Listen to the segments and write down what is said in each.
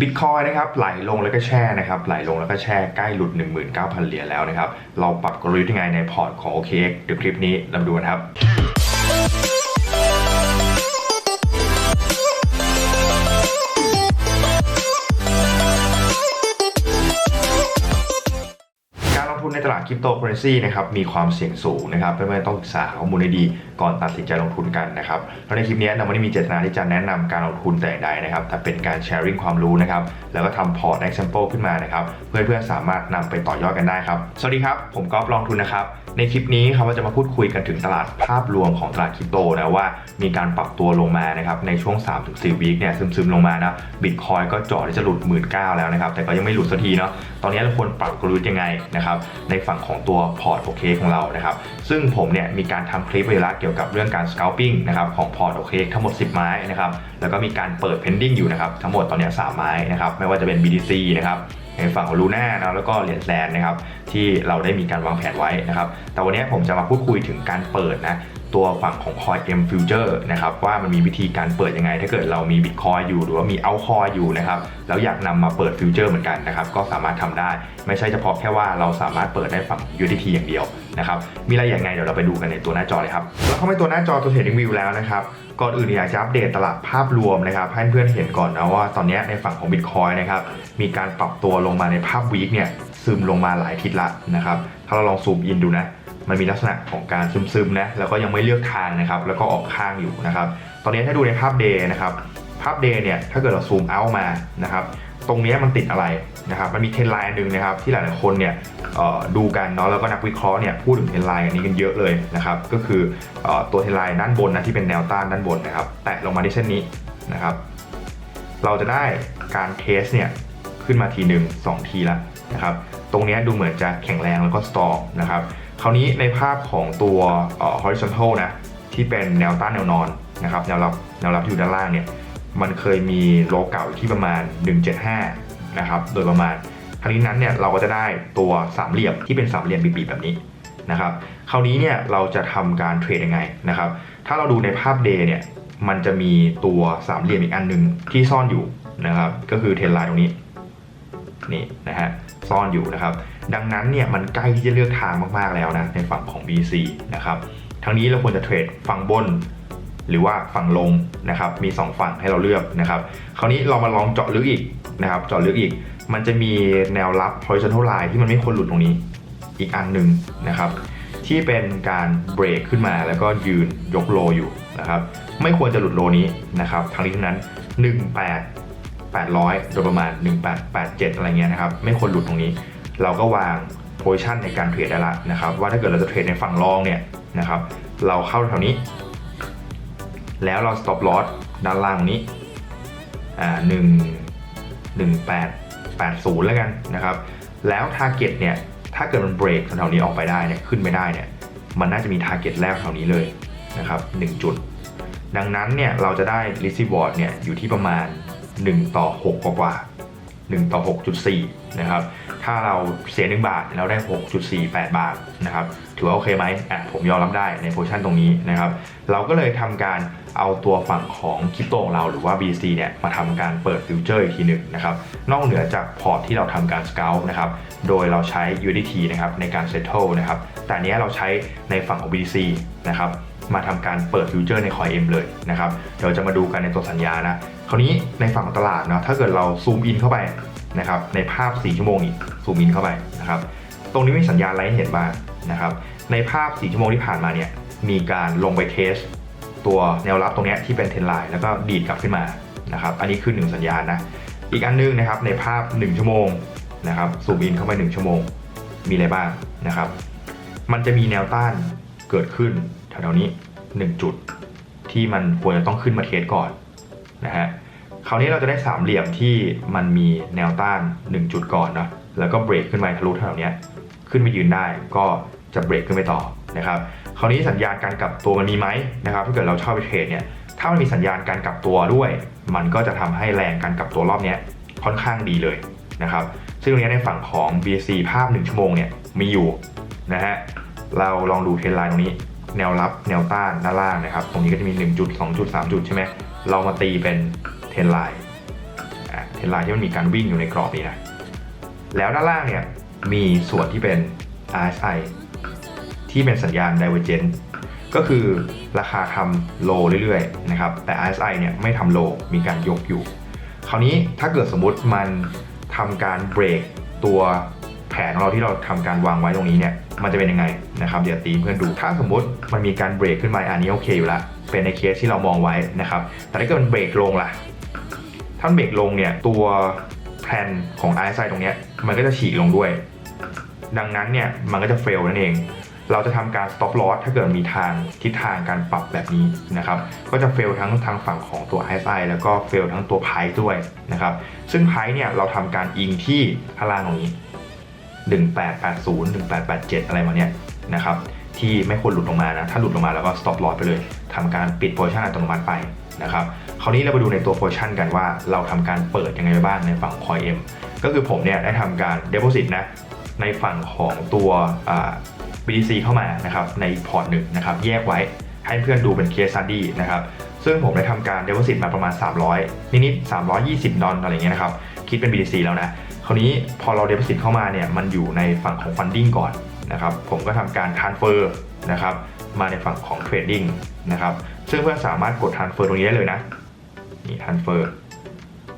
บิตคอยนะครับไหลลงแล้วก็แช่นะครับไหลลงแล้วก็แช่ใกล้หลุด 19,000 เหรียญแล้วนะครับ เราปรับกลยุทธ์ยังไงในพอร์ตของ OKX เดี๋ยวคลิปนี้เราดูกันครับ ตลาดคริปโตเคอเรนซีนะครับมีความเสี่ยงสูงนะครับเพื่อนๆต้องศึกษาข้อมูลให้ดีก่อนตัดสินใจลงทุนกันนะครับแล้วในคลิปนี้เราไม่ได้มีเจตนาที่จะแนะนำการลงทุนแต่อย่างใดนะครับแต่เป็นการแชร์ริ่งความรู้นะครับแล้วก็ทำพอร์ต example ขึ้นมานะครับเพื่อนๆสามารถนำไปต่อยอดกันได้ครับสวัสดีครับผมก๊อฟลองทุนนะครับ ในคลิปนี้ครับเราจะมาพูดคุยกันถึงตลาดภาพรวมของตลาดคริปโตนะว่ามีการปรับตัวลงมานะครับในช่วง 3-4วีคเนี่ยซึมๆลงมานะบิตคอยก็เจาะที่จะหลุด 1 9ื่นแล้วนะครับแต่ก็ยังไม่หลุดสักทีเนาะตอนนี้เราควรปรับกลยุทธ์ยังไงนะครับในฝั่งของตัวพอร์ตโอเคของเรานะครับซึ่งผมเนี่ยมีการทำคลิปไวล้วเกี่ยวกับเรื่องการ scalping นะครับของพอร์ตโอเคทั้งหมด 10 ไม้นะครับแล้วก็มีการเปิด pending อยู่นะครับทั้งหมดตอนนี้3ไม้นะครับไม่ว่าจะเป็น BTC นะครับ ในฝั่งของลูน่านะแล้วก็เหรียญแซนนะครับที่เราได้มีการวางแผนไว้นะครับแต่วันนี้ผมจะมาพูดคุยถึงการเปิดนะ ตัวฝั่งของ Coin M Future นะครับว่ามันมีวิธีการเปิดยังไง ถ้าเกิดเรามี Bitcoin อยู่หรือว่ามี Altcoin อยู่นะครับแล้วอยากนำมาเปิดฟิวเจอร์เหมือนกันนะครับก็สามารถทำได้ ไม่ใช่เฉพาะแค่ว่าเราสามารถเปิดได้ฝั่ง UDT อย่างเดียวนะครับมีอะไรอย่างไงเดี๋ยวเราไปดูกันในตัวหน้าจอเลยครับแล้วเข้าไปตัวหน้าจอตัว Trading View แล้วนะครับก่อนอื่นอยากจะอัปเดตตลาดภาพรวมนะครับให้เพื่อนๆเห็นก่อนนะว่าตอนนี้ในฝั่งของ Bitcoin นะครับมีการปรับตัวลงมาในภาพวีคเนี่ยซึมลงมาหลายทิศละนะครับถ้าเราลองซูมอินดูนะ มันมีลักษณะของการซึมๆนะแล้วก็ยังไม่เลือกทางนะครับ แล้วก็ออกข้างอยู่นะครับ ตอนนี้ถ้าดูในภาพเดย์นะครับภาพเดย์เนี่ยถ้าเกิดเราซูมเอามานะครับตรงนี้มันติดอะไรนะครับ มันมีเทรนไลน์หนึ่งนะครับที่หลายๆคนเนี่ยดูกันเนาะแล้วก็นักวิเคราะห์เนี่ยพูดถึงเทรนไลน์อันนี้กันเยอะเลยนะครับ ก็คืออตัวเทรนไลน์ด้านบนนะที่เป็นแนวต้านด้านบนนะครับ แตะลงมาที่เส้นนี้นะครับ เราจะได้การเทสเนี่ยขึ้นมาทีหนึ่งสองทีละนะครับ ตรงนี้ดูเหมือนจะแข็งแรงแล้วก็สตรองนะครับคราวนี้ในภาพของตัว horizontal นะที่เป็นแนวต้านแนวนอนนะครับแนวรับแนวรับที่อยู่ด้านล่างเนี่ยมันเคยมีโลเก่าอยู่ที่ประมาณ 175นะครับโดยประมาณคราวนี้นั้นเนี่ยเราก็จะได้ตัวสามเหลี่ยมที่เป็นสามเหลี่ยมบีบๆแบบนี้นะครับคราวนี้เนี่ยเราจะทำการเทรดยังไงนะครับถ้าเราดูในภาพ day เนี่ยมันจะมีตัวสามเหลี่ยมอีกอันหนึ่งที่ซ่อนอยู่นะครับก็คือเทรนไลน์ตรงนี้ นี่นะฮะซ่อนอยู่นะครับ ดังนั้นเนี่ยมันใกล้ที่จะเลือกทางมากๆแล้วนะในฝั่งของ BC นะครับทั้งนี้เราควรจะเทรดฝั่งบน หรือว่าฝั่งลงนะครับมี 2 ฝั่งให้เราเลือกนะครับคราวนี้เรามาลองเจาะลึกอีกนะครับเจาะลึกอีก มันจะมีแนวรับ horizontal line ที่มันไม่ควรหลุดตรงนี้อีกอันหนึ่งนะครับที่เป็นการเบรกขึ้นมาแล้วก็ยืนยกโลอยู่นะครับไม่ควรจะหลุดโลนี้นะครับทั้งนี้ทั้งนั้น 18 800 โดยประมาณ 1887 อะไรเงี้ยนะครับ ไม่ควรหลุดตรงนี้ เราก็วางโพ i ชันในการเทรดได้ละนะครับ ว่าถ้าเกิดเราจะเทรดในฝั่งรองเนี่ยนะครับ เราเข้าแถวนี้ แล้วเรา stop loss ด้านล่างนี้ อ่า1 1880แล้วกันนะครับ แล้ว target เนี่ย ถ้าเกิดมันเบรกแถวๆนี้ออกไปได้เนี่ย ขึ้นไม่ได้เนี่ย มันน่าจะมี target แรกแถวนี้เลยนะครับ1จุด ดังนั้นเนี่ย เราจะได้ receive เนี่ย อยู่ที่ประมาณ 1 ต่อ6กว่ากว่า1ต่อ 6.4 นะครับ ถ้าเราเสีย 1 บาทเราได้ 6.48 บาทนะครับ ถือว่าโอเคไหมอะผมยอมรับได้ในโพชั่นตรงนี้นะครับ เราก็เลยทำการเอาตัวฝั่งของคริปโตของเราหรือว่า BC เนี่ยมาทำการเปิดฟิวเจอร์อีกทีหนึ่งนะครับ นอกเหนือจากพอร์ตที่เราทำการ scout นะครับ โดยเราใช้ UDT นะครับในการ settle นะครับ แต่นเนี้ยเราใช้ในฝั่งของ BC นะครับ มาทำการเปิดฟิวเจอร์ใน Coin M เลยนะครับ เดี๋ยวจะมาดูกันในตัวสัญญานะ คราวนี้ในฝั่งตลาดเนาะถ้าเกิดเราซูมอินเข้าไปนะครับในภาพ 4 ชั่วโมงนี้ซูมอินเข้าไปนะครับตรงนี้มีสัญญาณอะไรให้เห็นบ้างนะครับในภาพ 4 ชั่วโมงที่ผ่านมาเนี่ยมีการลงไปเทส ตัวแนวรับตรงนี้ที่เป็นเทรนไลน์แล้วก็ดีดกลับขึ้นมานะครับอันนี้คือหนึ่งสัญญาณนะอีกอันนึงนะครับในภาพ 1 ชั่วโมงนะครับซูมอินเข้าไป 1 ชั่วโมง มีอะไรบ้างนะครับมันจะมีแนวต้านเกิดขึ้นแถวๆนี้ 1 จุดที่มันควรจะต้องขึ้นมาเทสก่อน นะฮะคราวนี้เราจะได้สามเหลี่ยมที่มันมีแนวต้าน 1 จุดก่อนเนาะแล้วก็เบรกขึ้นไปทะลุแถวเนี้ยขึ้นไปยืนได้ก็จะเบรกขึ้นไปต่อนะครับคราวนี้สัญญาณการกลับตัวมันมีไหมนะครับถ้าเกิดเราชอบไปเทรดเนี่ยถ้ามันมีสัญญาณการกลับตัวด้วย มันก็จะทำให้แรงการกลับตัวรอบนี้ค่อนข้างดีเลยนะครับซึ่งตรงนี้ในฝั่งของ BSC ภาพ 1 ชั่วโมงเนี่ยมีอยู่นะฮะเราลองดูเทรนไลน์ตรงนี้ แนวรับแนวต้านด้านล่างนะครับ ตรงนี้ก็จะมี 1 จุด 2 จุด 3 จุดใช่ไหมเรามาตีเป็นเทนไลน์อะเทนไลน์ที่มันมีการวิ่งอยู่ในกรอบนี้นะ แล้วด้านล่างเนี่ยมีส่วนที่เป็น RSI ที่เป็นสัญญาณ divergent ก็คือราคาทำโลเรื่อยๆนะครับ แต่ RSI เนี่ยไม่ทำโลมีการยกอยู่ คราวนี้ถ้าเกิดสมมติมันทำการเบรกตัวแผนของเราที่เราทำการวางไว้ตรงนี้เนี่ย มันจะเป็นยังไงนะครับเดี๋ยวตีเพื่อนดูถ้าสมมติมันมีการเบรกขึ้นมาอันนี้โอเคอยู่ละเป็นในเคสที่เรามองไว้นะครับ แต่ถ้าเกิดมันเบรกลงล่ะถ้านเบรกลงเนี่ยตัวแผนของ RSI ตรงเนี้ยมันก็จะฉีกลงด้วย ดังนั้นเนี่ยมันก็จะเฟลนั่นเอง เราจะทำการ stop loss ถ้าเกิดมีทางทิศทางการปรับแบบนี้นะครับ ก็จะเฟลทั้งทางฝั่งของตัว RSI แล้วก็เฟลทั้งตัว price ด้วยนะครับ ซึ่ง price เนี่ยเราทำการอิงที่ข้างล่างตรงนี้ 1880 1887 อะไรมาเนี่ยนะครับที่ไม่ควรหลุดลงมานะ ถ้าหลุดลงมาแล้วก็ stop loss ไปเลยทำการปิด position อัตโนมัติไปนะครับคราวนี้เราไปดูในตัว position กันว่าเราทำการเปิดยังไงไปบ้างในฝั่ง coin M ก็คือผมเนี่ยได้ทำการ deposit นะในฝั่งของตัว BTC เข้ามานะครับในพอร์ตหนึ่งนะครับแยกไว้ให้เพื่อนดูเป็น case study นะครับซึ่งผมได้ทำการ deposit มาประมาณ 300 นิดๆ320 ดอลอะไรเงี้ยนะครับ คิดเป็น BTC แล้วนะ คราวนี้พอเรา deposit เข้ามาเนี่ยมันอยู่ในฝั่งของ funding ก่อนนะครับ ผมก็ทำการ transfer นะครับมาในฝั่งของ trading นะครับ ซึ่งเพื่อนสามารถกด transfer ตรงนี้ได้เลยนะ นี่ transfer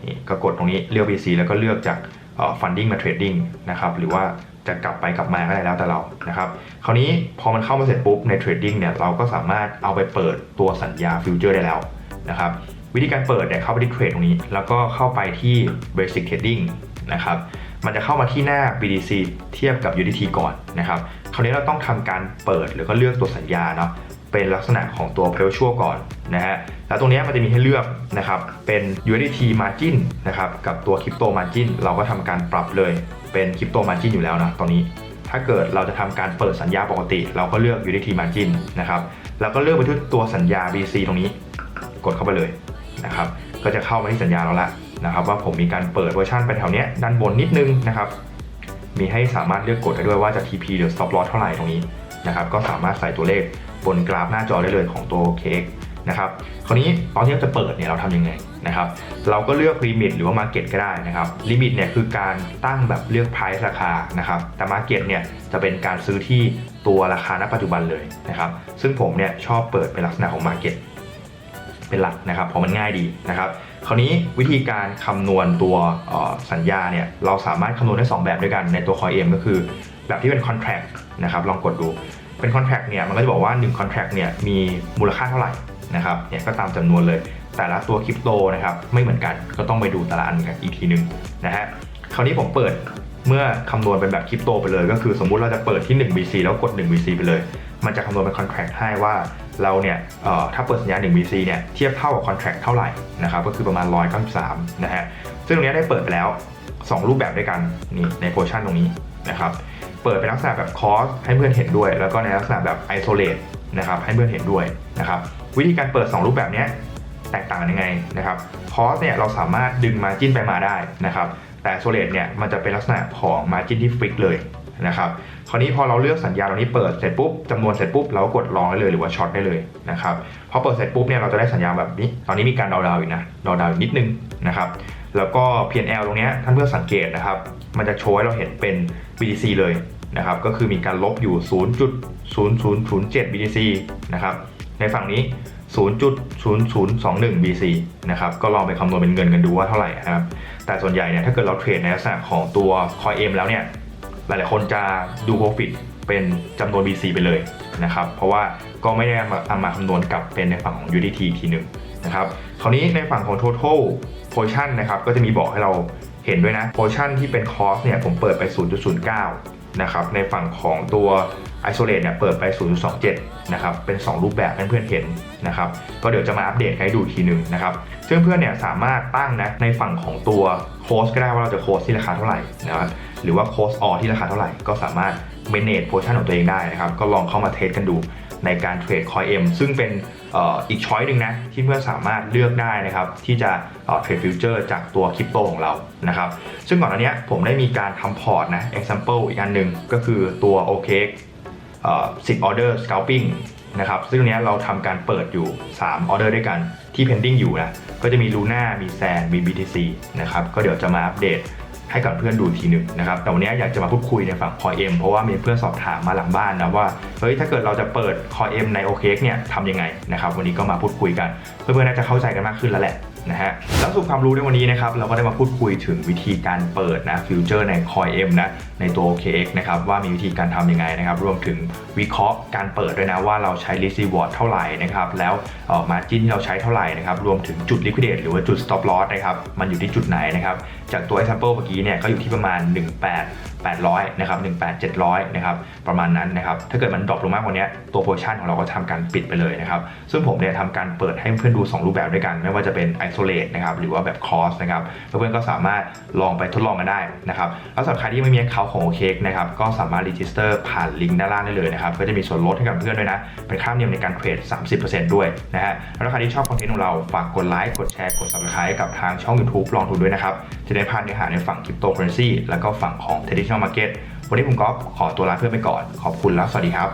นี่ก็กดตรงนี้เลือก BTC แล้วก็เลือกจากเอ่อ funding มา trading นะครับหรือว่าจะกลับไปกลับมาก็ได้แล้วแต่เรานะครับคราวนี้พอมันเข้ามาเสร็จปุ๊บใน trading เนี่ยเราก็สามารถเอาไปเปิดตัวสัญญาฟิวเจอร์ได้แล้วนะครับ วิธีการเปิดเนี่ยเข้าไปที่เทรดตรงนี้ แล้วก็เข้าไปที่ basic trading นะครับมันจะเข้ามาที่หน้า BTC เทียบกับ udt ก่อนนะครับ คราวนี้เราต้องทำการเปิดหรือก็เลือกตัวสัญญาเนาะเป็นลักษณะของตัว p e r p e t u a l ก่อนนะฮะ แล้วตรงนี้มันจะมีให้เลือกนะครับ เป็น USDT margin นะครับ กับตัว Crypto margin เราก็ทำการปรับเลย เป็น Crypto margin อยู่แล้วนะตอนนี้ ถ้าเกิดเราจะทำการเปิดสัญญาปกติ เราก็เลือก USDT margin นะครับ แล้วก็เลือกไปที่ตัวสัญญา BC ตรงนี้ กดเข้าไปเลย นะครับก็จะเข้ามาที่สัญญาเราละนะครับว่าผมมีการเปิดเวอร์ชันไปแถวเนี้ยด้านบนนิดนึงนะครับมีให้สามารถเลือกกดได้ด้วยว่าจะ TP หรือ stop loss เท่าไหร่ตรงนี้นะครับก็สามารถใส่ตัวเลขบนกราฟหน้าจอได้เลยของตัวเค้กนะครับคราวนี้ตอนที่เราจะเปิดเนี่ยเราทำยังไงนะครับเราก็เลือกลิมิตหรือว่า Market ก็ได้นะครับลิมิตเนี่ยคือการตั้งแบบเลือก price ราคานะครับแต่ Market เนี่ยจะเป็นการซื้อที่ตัวราคาณปัจจุบันเลยนะครับซึ่งผมเนี่ยชอบเปิดเป็นลักษณะของ Market เเป็นหลักนะครับเพราะมันง่ายดีนะครับคราวนี้วิธีการคำนวณตัวสัญญาเนี่ยเราสามารถคำนวณได้ 2 แบบด้วยกันในตัว Coin M ก็คือแบบที่เป็น contract นะครับลองกดดูเป็น contract เนี่ยมันก็จะบอกว่า 1 contract เนี่ยมีมูลค่าเท่าไหร่นะครับเนี่ยก็ตามจำนวนเลย แต่ละตัวคริปโตนะครับไม่เหมือนกันก็ต้องไปดูแต่ละอันกันอีกทีหนึ่งนะฮะคราวนี้ผมเปิดเมื่อคำนวณเป็นแบบคริปโตไปเลย ก็คือสมมุติเราจะเปิดที่ 1 BC แล้วกด 1 BC ไปเลย มันจะคำนวณเป็น contract ให้ว่าเราเนี่ยถ้าเปิดสัญญาณ1 BC เนี่ยเทียบเท่ากับ contract เท่าไหร่นะครับก็คือประมาณ 193นะฮะซึ่งตรงนี้ได้เปิดไปแล้ว 2 รูปแบบด้วยกันนี่ในโพชั่นตรงนี้นะครับเปิดเป็นลักษณะแบบคอสให้เพื่อนเห็นด้วย แล้วก็ในลักษณะแบบไอโซเลตนะครับให้เพื่อนเห็นด้วยนะครับวิธีการเปิด 2 รูปแบบนี้แตกต่างกันยังไงนะครับคอสเนี่ยเราสามารถดึงมาจิ้นไปมาได้นะครับแต่โซเลตเนี่ยมันจะเป็นลักษณะของมาจิ้นที่ฟิกเลย นะครับ คราวนี้พอเราเลือกสัญญาณเรานี้เปิดเสร็จปุ๊บจำนวนเสร็จปุ๊บเราก็กดลองได้เลยหรือว่าช็อตได้เลยนะครับ พอเปิดเสร็จปุ๊บเนี่ยเราจะได้สัญญาณแบบนี้ ตอนนี้มีการดาวดาวอีกนะดาวดาวนิดนึงนะครับแล้วก็ P&L ตรงเนี้ยท่านเพื่อนสังเกตนะครับ มันจะโชว์ให้เราเห็นเป็น BTC เลยนะครับ ก็คือมีการลบอยู่ 0.0007 BTC นะครับ ในฝั่งนี้ 0.0021 BC นะครับ ก็ลองไปคำนวณเป็นเงินกันดูว่าเท่าไหร่นะครับ แต่ส่วนใหญ่เนี่ยถ้าเกิดเราเทรดในลักษณะของตัว Coin M แล้วเนี่ย หลาย ๆ คนจะดู Profit เป็นจำนวน BC ไปเลยนะครับ เพราะว่าก็ไม่ได้เอามาเอามาคำนวณกลับเป็นในฝั่งของ UDT ทีทีหนึ่งนะครับคราวนี้ในฝั่งของ total portion นะครับก็จะมีบอกให้เราเห็นด้วยนะ portion ที่เป็น cost เนี่ยผมเปิดไป 0.09 นะครับในฝั่งของตัว isolate เนี่ยเปิดไป 0.27 นะครับ เป็น 2 รูปแบบให้เพื่อนเห็นนะครับ ก็เดี๋ยวจะมาอัปเดตให้ดูทีหนึ่งนะครับ ซึ่งเพื่อนเนี่ยสามารถตั้งนะในฝั่งของตัวโค้ชก็ได้ว่าเราจะโค้ชที่ราคาเท่าไหร่นะครับ หรือว่าโค้ชออที่ราคาเท่าไหร่ ก็สามารถ manage portion ของตัวเองได้นะครับ ก็ลองเข้ามาเทสกันดูในการเทรด Coin M ซึ่งเป็นอีกช้อยหนึ่งนะที่เพื่อนสามารถเลือกได้นะครับที่จะเทรดฟิวเจอร์จากตัวคริปโตของเรานะครับซึ่งก่อนอันเนี้ผมได้มีการทำพอร์ตนะ example อีกอันหนึ่งก็คือตัว OK เอ่อ10 order scalping นะครับซึ่งตรงเนี้ยเราทำการเปิดอยู่ 3 ออเดอร์ด้วยกันที่ pending อยู่นะก็จะมี Luna มีแซนมี BTC นะครับก็เดี๋ยวจะมาอัปเดตให้กับเพื่อนดูทีหนึ่งนะครับแต่วันนี้อยากจะมาพูดคุยในฝั่ง Core M เพราะว่ามีเพื่อนสอบถามมาหลังบ้านนะว่าเฮ้ยถ้าเกิดเราจะเปิด Core M ใน OKX เนี่ยทำยังไงนะครับวันนี้ก็มาพูดคุยกัน เพื่อนๆน่าจะเข้าใจกันมากขึ้นแล้วแหละ นะฮะแล้วสู่ความรู้ในวันนี้นะครับเราก็ได้มาพูดคุยถึงวิธีการเปิดนะฟิวเจอร์ใน Core M นะในตัว OKX นะครับว่ามีวิธีการทำยังไงนะครับรวมถึงวิเคราะห์การเปิดด้วยนะว่าเราใช้ risk reward เท่าไหร่นะครับแล้วเอ่อ margin ที่เราใช้เท่าไหร่นะครับรวมถึงจุด liquidate หรือว่าจุด stop loss นะครับมันอยู่ที่จุดไหนนะครับจากตัว example เมื่อกี้เนี่ยก็อยู่ที่ประมาณ 18 800นะครับ18 700นะครับประมาณนั้นนะครับถ้าเกิดมันดรอปลงมากกว่านี้ตัวโพชั่นของเราก็ทำการปิดไปเลยนะครับซึ่งผมเนี่ยทำการเปิดให้เพื่อนดู 2 รูปแบบด้วยกัน ไม่ว่าจะเป็น isolate นะครับหรือว่าแบบ cross นะครับเพื่อนๆก็สามารถลองไปทดลองกันได้นะครับแล้วสำหรับใครที่ไม่มี account ของ OKX นะครับก็สามารถ register ผ่านลิงก์ด้านล่างได้เลยนะครับก็จะมีส่วนลดให้กับเพื่อนด้วยนะเป็นค่าธรรมเนียมในการเทรด 30%ด้วยนะฮะแล้วใครที่ชอบคอนเทนต์ของเราฝากกดไลค์กดแชร์กด subscribe กับทางช่อง YouTube ลองทุนด้วยนะครับจะได้พลาดเนื้อหาในฝั่ง cryptocurrency แล้วก็ฝั่งของ traditional market วันนี้ผมก็ขอตัวลาเพื่อนไปก่อน ขอบคุณแล้วสวัสดีครับ